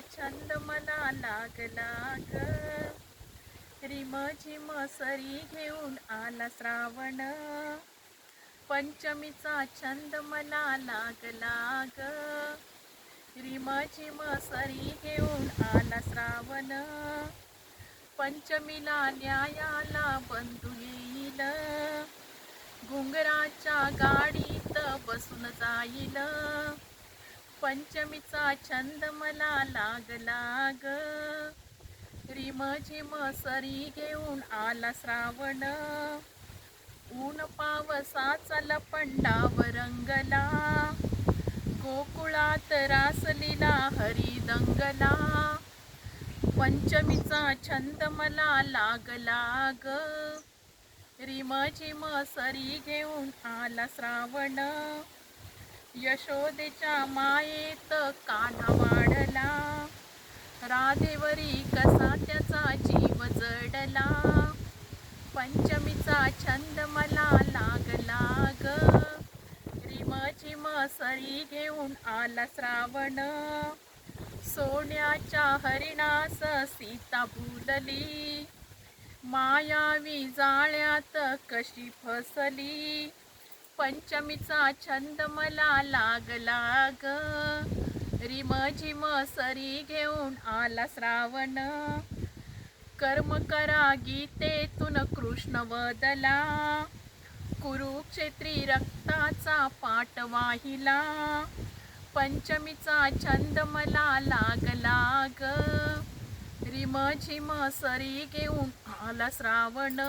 छंद मला लागला ग. रिम झिम सरी घेऊन आला श्रावण. पंचमीचा छंद मला लागला ग. रिम झिम सरी घेऊन आला श्रावण. पंचमीला न्यायाला बंधू येईल. घुंगराच्या गाडीत बसून जाईल. पंचमीचा छंद मला लागला ग रिम झिम सरी घेऊन आला श्रावण. ऊन पावसाचा लपंडाव रंगला. गोकुळात रासलीला हरी दंगला. पंचमीचा छंद मला लागला ग रिम झिम सरी घेऊन आला श्रावण. यशोदेच्या मायेत कान्हा वाढला. राधेवरी कसा त्याचा जीव जडला. पंचमीचा छंद मला लागला ग. रिम झिम सरी घेऊन आला श्रावण. सोन्याच्या हरिणास सीता भुलली मायावी जाळ्यात कशी फसली. पंचमीचा छंद मला लागला ग. रिम झिम सरी घेऊन आला श्रावण. कर्म करा गीतेतून कृष्ण वदला. कुरुक्षेत्री रक्ताचा पाठ वाहिला. पंचमीचा छंद मला लागला ग. रिम झिम सरी घेऊन आला श्रावण.